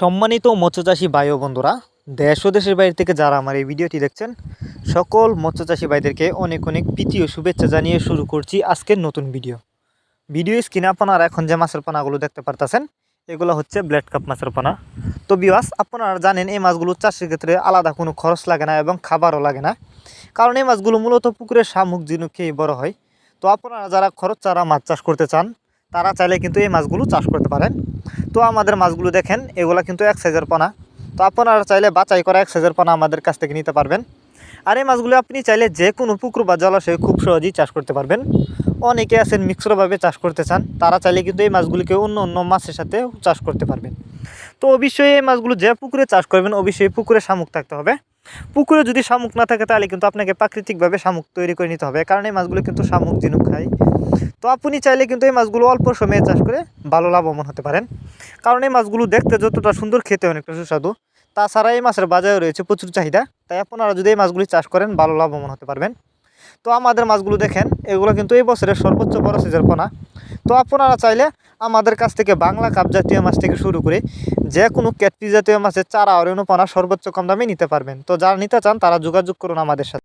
সম্মানিত মৎস্যচাষী ভাই ও বন্ধুরা, দেশ ও দেশের বাইরে থেকে যারা আমার এই ভিডিওটি দেখছেন, সকল মৎস্যচাষী ভাইদেরকে অনেক অনেক প্রীতি ও শুভেচ্ছা জানিয়ে শুরু করছি আজকের নতুন ভিডিও। ভিডিও স্ক্রিনে আপনারা এখন যে মাছের পানাগুলো দেখতে পারতেছেন, এগুলো হচ্ছে ব্ল্যাড কাপ মাছের পানা। তো বিওয়াস আপনারা জানেন এই মাছগুলো চাষের ক্ষেত্রে আলাদা কোনো খরচ লাগে না এবং খাবারও লাগে না। কারণ এই মাছগুলো মূলত পুকুরের শামুক ঝিনুক খেয়ে বড় হয়। তো আপনারা যারা খরচ ছাড়া মাছ চাষ করতে চান, তারা চাইলে কিন্তু এই মাছগুলো চাষ করতে পারেন। তো আমাদের মাছগুলো দেখেন, এগুলো কিন্তু এক সাইজের পানা। তো আপনারা চাইলে বাছাই করা এক সাইজের পানা আমাদের কাছ থেকে নিতে পারবেন। আর এই মাছগুলো আপনি চাইলে যে কোনো পুকুর বা জলাশয়ে খুব সহজেই চাষ করতে পারবেন। অনেকে আছেন মিক্সরভাবে চাষ করতে চান, তারা চাইলে কিন্তু এই মাছগুলিকে অন্য অন্য মাছের সাথে চাষ করতে পারবেন। তো অবশ্যই এই মাছগুলো যে পুকুরে চাষ করবেন, অবশ্যই পুকুরে শামুক থাকতে হবে। পুকুরে যদি শামুক না থাকে তাহলে কিন্তু আপনাকে প্রাকৃতিকভাবে শামুক তৈরি করে নিতে হবে। কারণ এই মাছগুলো কিন্তু শামুক ঝিনুক খায়। তো আপনি চাইলে কিন্তু এই মাছগুলো অল্প সময়ে চাষ করে ভালো লাভবান হতে পারেন। কারণ এই মাছগুলো দেখতে যতটা সুন্দর খেতে অনেকটা সুস্বাদু। তাছাড়া এই মাছের বাজারে রয়েছে প্রচুর চাহিদা। তাই আপনারা যদি এই মাছগুলি চাষ করেন, ভালো লাভবান হতে পারবেন। তো আমাদের মাছগুলো দেখেন, এগুলো কিন্তু এই বছরের সর্বোচ্চ বড় সাইজের পোনা। তো আপনারা চাইলে আমাদের কাছ থেকে বাংলা কাপ জাতীয় মাছ থেকে শুরু করে যে কোনো ক্যাটপি জাতীয় মাছের চারা অরণ্যপনা সর্বোচ্চ কম দামে নিতে পারবেন। তো যারা নিতে চান তারা যোগাযোগ করুন আমাদের সাথে।